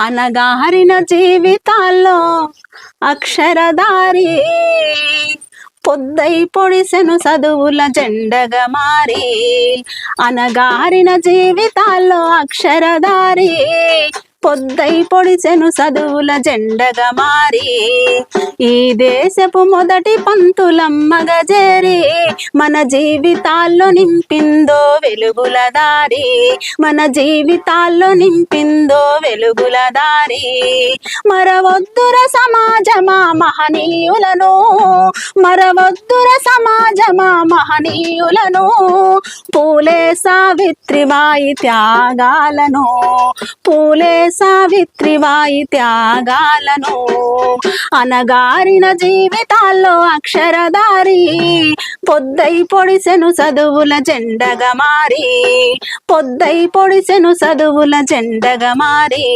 అనగారిన జీవితాల్లో అక్షరదారి పొద్దై పొడిసెను చదువుల జెండగా మారి అనగారిన జీవితాల్లో అక్షరదారి పొద్దై పొడిసెను చదువుల జెండగా మారి ఈ దేశపు మొదటి పంతులమ్మగా చేరి మన జీవితాల్లో నింపిందో వెలుగుల దారి మన జీవితాల్లో నింపిందో వెలుగుల దారి. మరవద్దుర సమాజమా మహనీయులను మరవద్దుర సమాజమా మహనీయులను పూలే సావిత్రిబాయి త్యాగాలను పూలే సావిత్రి వాయి త్యాగాలను అనగారిన జీవితాల్లో అక్షరదారి పొద్దై పొడిసెను చదువుల జెండగా మారి పొద్దై పొడిసెను చదువుల జెండగా మారి.